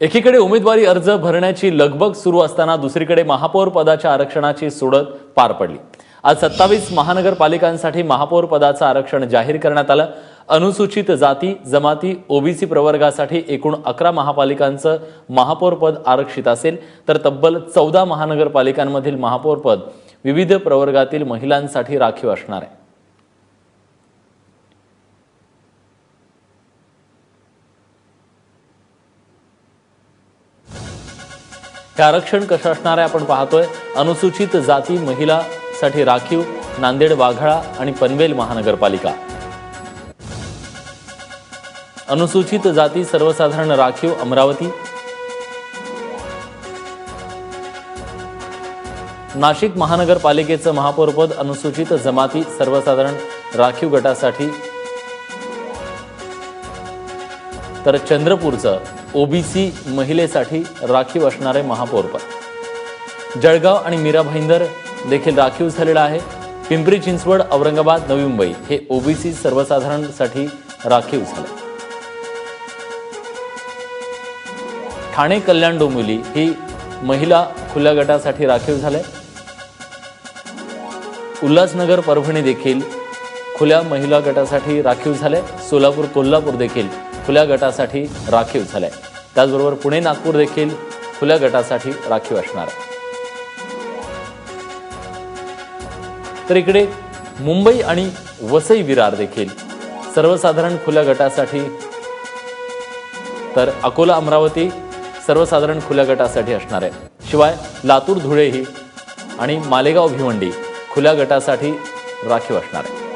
एकीकडे उमेदवारी अर्ज भरण्याची लगबग सुरू असताना दुसरीकडे महापौर पदाच्या आरक्षणाची सोडत पार पडली. आज सत्तावीस महानगरपालिकांसाठी महापौर पदाचं आरक्षण जाहीर करण्यात आलं. अनुसूचित जाती जमाती ओबीसी प्रवर्गासाठी एकूण अकरा महापालिकांचं महापौर पद आरक्षित असेल तर तब्बल चौदा महानगरपालिकांमधील महापौर पद विविध प्रवर्गातील महिलांसाठी राखीव असणार आहे. हे आरक्षण कसं असणार आहे आपण पाहतोय. अनुसूचित जाती महिलासाठी राखीव नांदेड वाघाळा आणि पनवेल महानगरपालिका. अनुसूचित जाती सर्वसाधारण राखीव अमरावती. नाशिक महानगरपालिकेचं महापौरपद अनुसूचित जमाती सर्वसाधारण राखीव गटासाठी. तर चंद्रपूरचं ओबीसी महिलेसाठी राखीव असणारे महापौरपद. जळगाव आणि मीरा भाईंदर देखील राखीव झालेला आहे. पिंपरी चिंचवड औरंगाबाद नवी मुंबई हे ओबीसी सर्वसाधारणसाठी राखीव झाले. ठाणे कल्याण डोंबिवली ही महिला खुल्या गटासाठी राखीव झाले उल्हासनगर परभणी देखील खुल्या महिला गटासाठी राखीव झाले सोलापूर कोल्हापूर देखील खुल्या गटासाठी राखीव झाले त्याचबरोबर पुणे नागपूर देखील खुल्या गटासाठी राखीव असणार आहे. तर इकडे मुंबई आणि वसई विरार देखील सर्वसाधारण खुल्या गटासाठी तर अकोला अमरावती सर्वसाधारण खुल्या गटासाठी असणार आहे. शिवाय लातूर धुळेही आणि मालेगाव भिवंडी खुल्या गटासाठी राखीव असणार आहे.